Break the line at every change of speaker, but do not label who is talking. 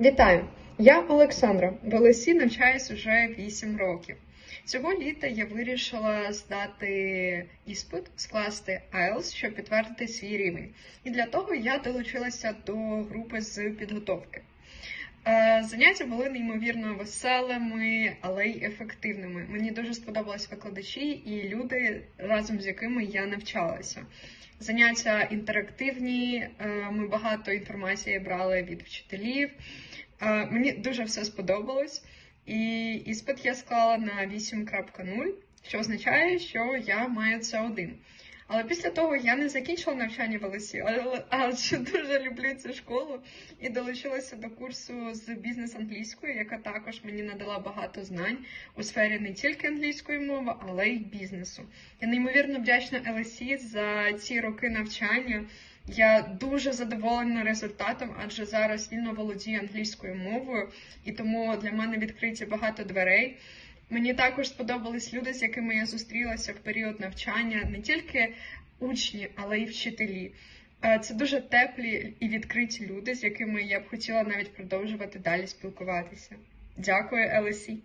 Вітаю! Я Олександра. В ЛСІ навчаюсь уже 8 років. Цього літа я вирішила здати іспит, скласти IELTS, щоб підтвердити свій рівень. І для того я долучилася до групи з підготовки. Е, Заняття були неймовірно веселими, але й ефективними. Мені дуже сподобались викладачі і люди, разом з якими я навчалася. Заняття інтерактивні, е, ми багато інформації брали від вчителів. Е, Мені дуже все сподобалось. І іспит я склала на 8.0, що означає, що я маю це один. Але після того я не закінчила навчання в ЛСі, але, але ще дуже люблю цю школу і долучилася до курсу з бізнес англійської, яка також мені надала багато знань у сфері не тільки англійської мови, але й бізнесу. Я неймовірно вдячна ЛСі за ці роки навчання. Я дуже задоволена результатом, адже зараз вільно володію англійською мовою, і тому для мене відкриті багато дверей. Мені також сподобались люди, з якими я зустрілася в період навчання, не тільки учні, але й вчителі. Е, Це дуже теплі і відкриті люди, з якими я б хотіла навіть продовжувати далі спілкуватися. Дякую, ЛСІ.